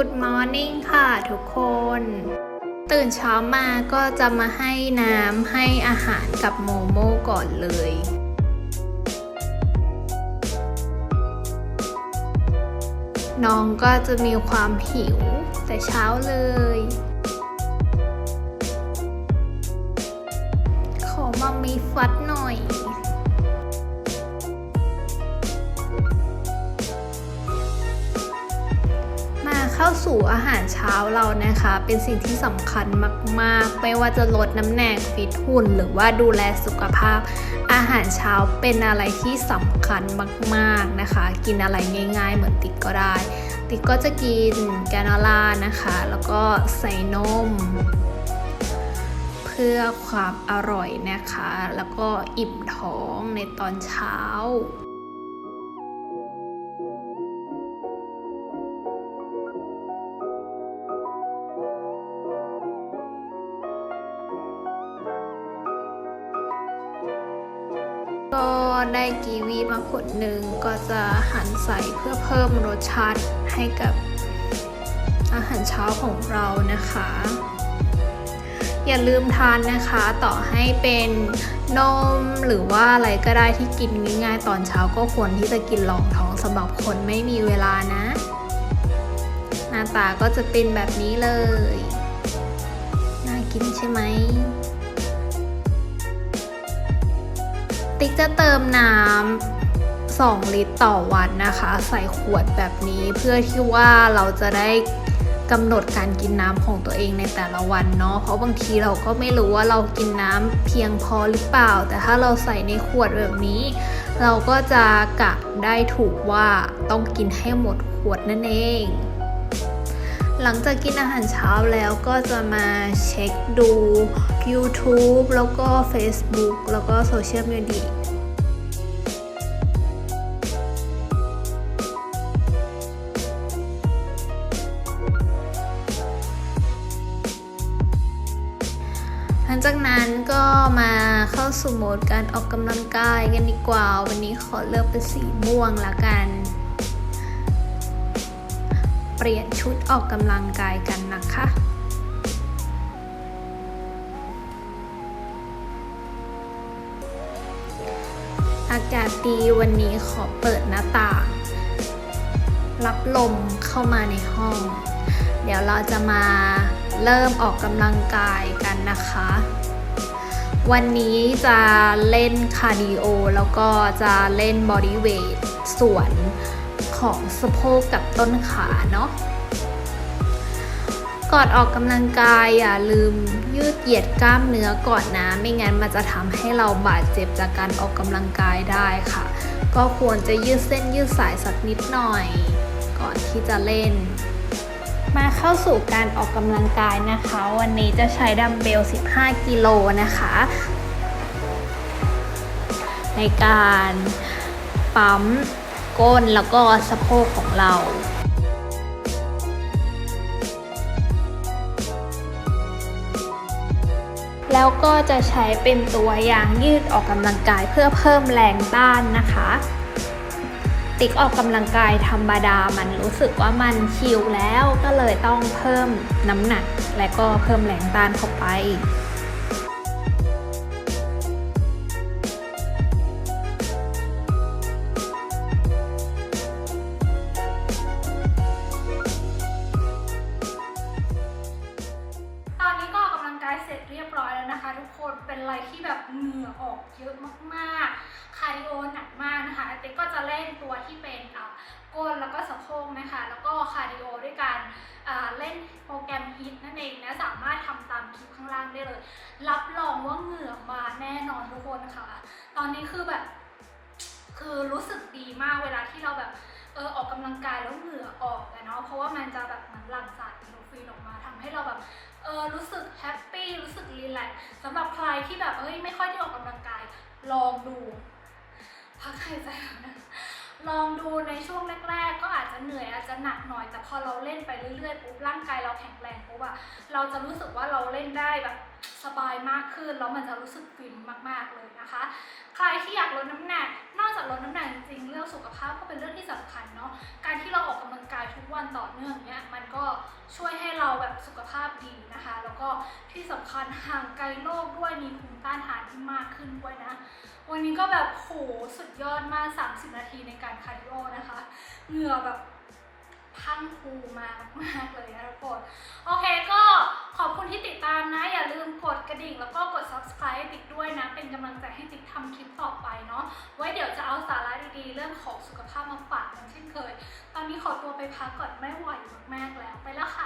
Good Morning ค่ะทุกคน ตื่นเช้ามาก็จะมาให้น้ำให้อาหารกับโมโมก่อนเลยน้องก็จะมีความหิวแต่เช้าเลย ขอมามีฟัด เข้าสู่อาหารเช้าเรานะคะ เป็นสิ่งที่สำคัญมากๆ ไม่ว่าจะลดน้ำหนักฟิตหุ่น หรือว่าดูแลสุขภาพ อาหารเช้าเป็นอะไรที่สำคัญมาก ๆนะคะ กินอะไรง่าย ๆ เหมือนติ๊กก็ได้ ติ๊กก็จะกินแกนาล่านะคะ แล้วก็ใส่นมเพื่อความอร่อยนะคะ แล้วก็อิ่มท้องในตอนเช้า ได้กีวีมาผลหนึ่งก็จะหั่นใส่เพื่อเพิ่มรสชาติให้กับอาหารเช้าของเรานะคะ อย่าลืมทานนะคะต่อให้เป็นนมหรือว่าอะไรก็ได้ที่กินง่ายๆตอนเช้าก็ควรที่จะกินรองท้องสำหรับคนไม่มีเวลานะ หน้าตาก็จะเป็นแบบนี้เลย จะเติมน้ำ2ลิตรต่อวันนะคะ ใส่ขวดแบบนี้เพื่อที่ว่าเราจะได้กำหนดการกินน้ำของตัวเองในแต่ละวันเนาะเพราะบางทีเราก็ไม่รู้ว่าเรากินน้ำเพียงพอหรือเปล่า แต่ถ้าเราใส่ในขวดแบบนี้ เราก็จะกะได้ถูกว่าต้องกินให้หมดขวดนั่นเอง หลังจากกินอาหารเช้าแล้วก็จะมาเช็คดู YouTube แล้วก็ Facebook แล้วก็โซเชียลมีเดีย งจากนั้นก็มาเข้าสู่โหมดการออกกำลังกายกันดีกว่า วันนี้ขอเลือกเป็นสีม่วงละกัน เปลี่ยนชุดออกกำลังกายกันนะคะอากาศดีวันนี้ขอเปิดหน้าต่าง รับลมเข้ามาในห้อง เดี๋ยวเราจะมาเริ่มออกกำลังกายกันนะคะ วันนี้จะเล่นคาร์ดิโอแล้วก็จะเล่นบอดี้เวทส่วนของสะโพกกับต้นขาเนาะก่อนออกกำลังกายอย่าลืมยืดเหยียดกล้ามเนื้อก่อนนะ ไม่งั้นมันจะทำให้เราบาดเจ็บจากการออกกำลังกายได้ค่ะ ก็ควรจะยืดเส้นยืดสายสักนิดหน่อย ก่อนที่จะเล่น มาเข้าสู่การออกกำลังกายนะคะ วันนี้จะใช้ดัมเบล 15 กิโลนะคะ ในการปั๊มก้นแล้วก็สะโพกของเราแล้วก็จะใช้เป็นตัวยางยืดออกกำลังกายเพื่อเพิ่มแรงต้านนะคะ ติ๊กออกกำลังกายธรรมดา มันรู้สึกว่ามันชิลแล้วก็เลยต้องเพิ่มน้ำหนัก และก็เพิ่มแรงต้านเข้าไป เสร็จเรียบร้อยแล้วนะคะ ทุกคนเป็นอะไรที่แบบเหงื่อออกเยอะมากๆคาร์ดิโอหนักมากนะคะเต๊กก็จะเล่นตัวที่เป็นอะก้นแล้วก็สะโพกนะคะ แล้วก็คาร์ดิโอด้วยการอ่าเล่นโปรแกรมฮิตนั่นเองนะสามารถทำตามคลิปข้างล่างได้เลย รับรองว่าเหงื่อมาแน่นอนทุกคนนะคะ ตอนนี้คือแบบคือรู้สึกดีมากเวลาที่เราแบบเออออกกำลังกายแล้วเหงื่อออกอะเนาะเพราะว่ามันจะแบบเหมือนหลั่งสารอินโดรฟินออกมาทำให้เราแบบ เออรู้สึกแฮปปี้รู้สึกรีแลกซ์สำหรับใครที่แบบเอ้ยไม่ค่อยได้ออกกำลังกาย ลองดูพักหายใจนะลองดูในช่วงแรก ๆ ก็อาจจะเหนื่อยอาจจะหนักหน่อยแต่พอเราเล่นไปเรื่อยๆปุ๊บร่างกายเราแข็งแรงปุ๊บอะเราจะรู้สึกว่าเราเล่นได้แบบ สบายมากขึ้น แล้วมันจะรู้สึกฟินมากๆเลยนะคะ ใครที่อยากลดน้ำหนัก นอกจากลดน้ำหนักจริงๆเรื่องสุขภาพก็เป็นเรื่องที่สำคัญเนาะ การที่เราออกกำลังกายทุกวันต่อเนื่องเนี่ยมันก็ช่วยให้เราแบบสุขภาพดีนะคะ แล้วก็ที่สำคัญห่างไกลโรคด้วยมีภูมิต้านทานที่มากขึ้นด้วยนะ วันนี้ก็แบบโหสุดยอดมาก 30 นาทีในการคาร์ดิโอนะคะ เหงื่อแบบพังคูมามากๆเลยนะทุกคน โอเคก็ขอบคุณที่ติดตามนะ อย่าลืม กระดิ่ง แล้วก็กด subscribe ให้ติ๊กด้วยนะ เป็นกำลังใจให้ติ๊กทำคลิปต่อไปเนาะ ไว้เดี๋ยวจะเอาสาระดีๆ เรื่องของสุขภาพมาฝากเหมือนเช่นเคย ตอนนี้ขอตัวไปพักก่อนไม่ไหวมากๆแล้ว ไปแล้วค่ะ